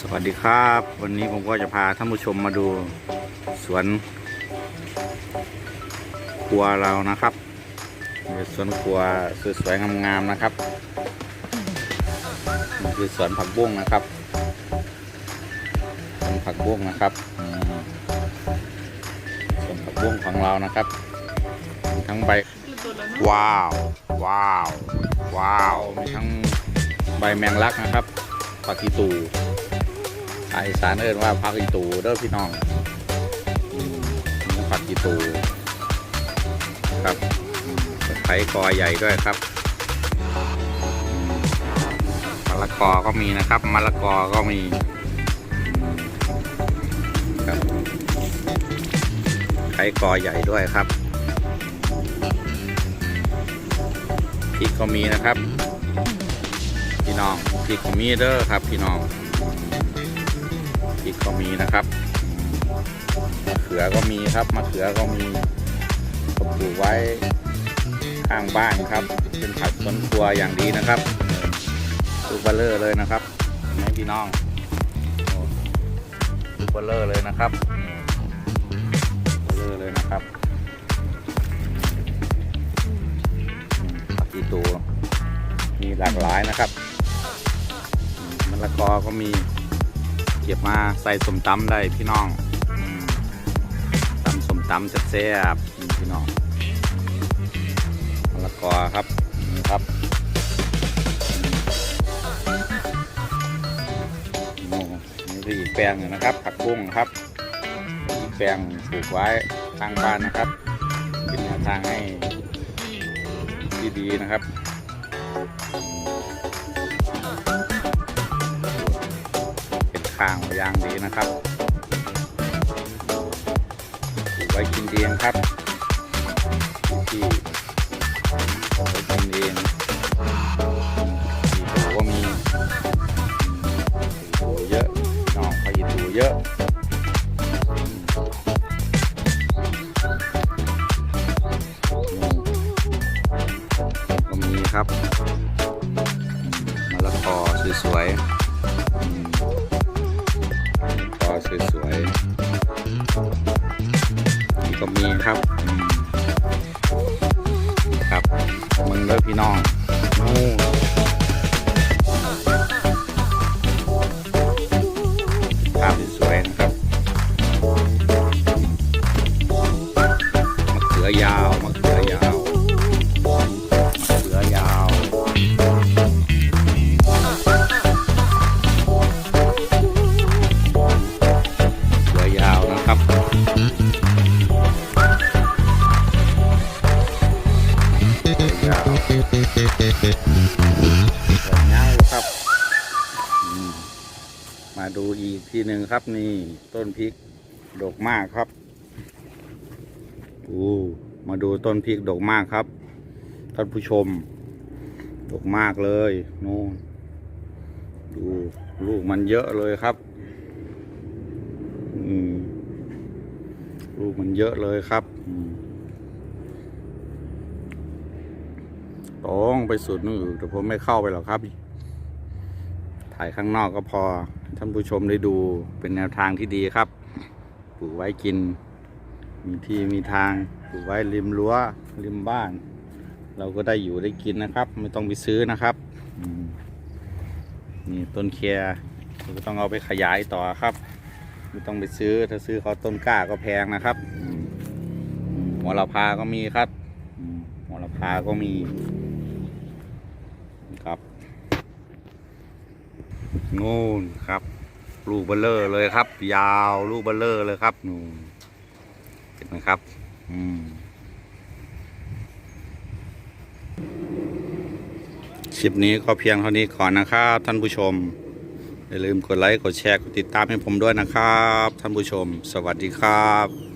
สวัสดีครับ วันนี้ผมก็จะพาท่านผู้ชมมาดูสวนครัวเรานะครับเป็นสวนครัวสวยๆงามๆนะครับนี่คือสวนผักบุ้งนะครับสวนผักบุ้งนะครับสวนผักบุ้งของเรานะครับมีทั้งใบว้าว ว้าว ว้าวมีทั้งใบแมงลักนะครับผักกีตูาคอีสานเอิ้นว่าผักอีตูเด้อพี่น้องผักอีตูครับอืมตะไคร้กอใหญ่ด้วยครับมะละกอก็มีนะครับมะละกอก็มีครับไคร้กอใหญ่ด้วยครับพริกก็มีนะครับ พี่น้องพริกก็มีเด้อครับ พี่น้อง ริกก็มีนะครับมะเขือก็มีครับมะเขือก็มีก็ปลูกไว้ข้างบ้านครับ เป็นผักสวนครัวอย่างดีนะครับลูกเบลเลอร์เลยนะครับเห็นไหมพี่น้องลูกเบลเลอร์เลยนะครับเบลเลอร์เลยนะครับอืมผักอีตูมีหลากหลายนะครับมมะละกอก็มี เก็บมาใส่สมตำได้พี่น้องอืมตำสมตำแซ่บพี่น้องมะละกอครับนี่ครับนี่คืออีกแปลงหนึ่งนะครับ ผักบุ้งครับอีกแปลงปลูกไว้ข้างบ้านนะครับเป็นแนวทางให้ดีๆนะครับ ข้างอย่างดีนะครับปลูกไว้กินเองครับที่ไว้กินเองสีตูก็มีสีตูเยอะน้องพายิตูเยอะก็มีครับมะละกอสวยๆ สวยๆนี่ก็มีครับครับมึงเลิกพี่น้องนู่นภาพสวยๆนะครับมะเขือยาวมะ เสือยาครับมมาดูอีกทีหนึ่งครับนี่ ต้นพริกดกมากครับอู้มาดูต้นพริกดกมากครับท่านผู้ชม ดกมากเลยนู่นดูลูกมันเยอะเลยครับ อืมลูกมันเยอะเลยครับ อืม ต้องไปสุดนู่นแต่ผมไม่เข้าไปหรอกครับ ถ่ายข้างนอกก็พอ ท่านผู้ชมได้ดูเป็นแนวทางที่ดีครับ ปลูกไว้กิน มีที่มีทาง ปลูกไว้ริมรั้ว ริมบ้าน เราก็ได้อยู่ได้กินนะครับ ไม่ต้องไปซื้อนะครับนี่ต้นเคลียร์ก็ต้องเอาไปขยายต่อครับ ไม่ต้องไปซื้อถ้าซื้อเขาต้นกล้าก็แพงนะครับหัวละพาก็มีครับหัวละพาก็มีครับ นู่นครับ ลูกเบลเลอร์เลยครับ ยาวลูกเบลเลอร์เลยครับนู่นเห็นไหมครับ อืมคลิปนี้ก็เพียงเท่านี้ก่อนนะครับ ท่านผู้ชม อย่าลืมกดไลค์ กดแชร์ กดติดตามให้ผมด้วยนะครับ ท่านผู้ชม สวัสดีครับ